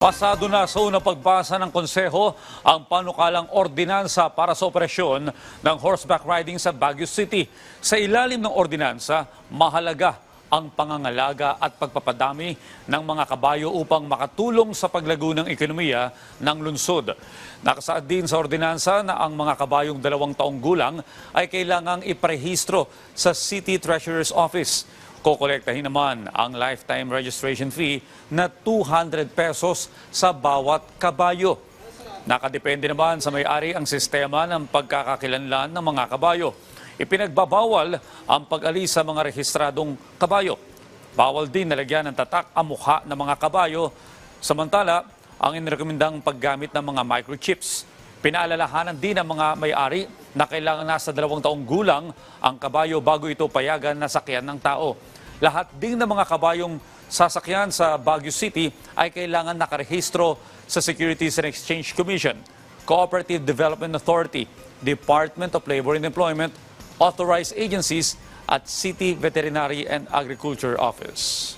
Pasado na sa unang pagbasa ng konseho ang panukalang ordinansa para sa operasyon ng horseback riding sa Baguio City. Sa ilalim ng ordinansa, mahalaga ang pangangalaga at pagpapadami ng mga kabayo upang makatulong sa paglago ng ekonomiya ng lungsod. Nakasaad din sa ordinansa na ang mga kabayong dalawang taong gulang ay kailangang iparehistro sa City Treasurer's Office. Kokolektahin naman ang lifetime registration fee na 200 pesos sa bawat kabayo. Nakadepende naman sa may-ari ang sistema ng pagkakakilanlan ng mga kabayo. Ipinagbabawal ang pag-alis sa mga rehistradong kabayo. Bawal din nalagyan ng tatak ang mukha ng mga kabayo. Samantala, ang inirekomendang paggamit ng mga microchips. Pinaalalahanan din ng mga may-ari na kailangan nasa dalawang taong gulang ang kabayo bago ito payagan na sakyan ng tao. Lahat din ng mga kabayong sasakyan sa Baguio City ay kailangan nakarehistro sa Securities and Exchange Commission, Cooperative Development Authority, Department of Labor and Employment, authorized agencies at City Veterinary and Agriculture Office.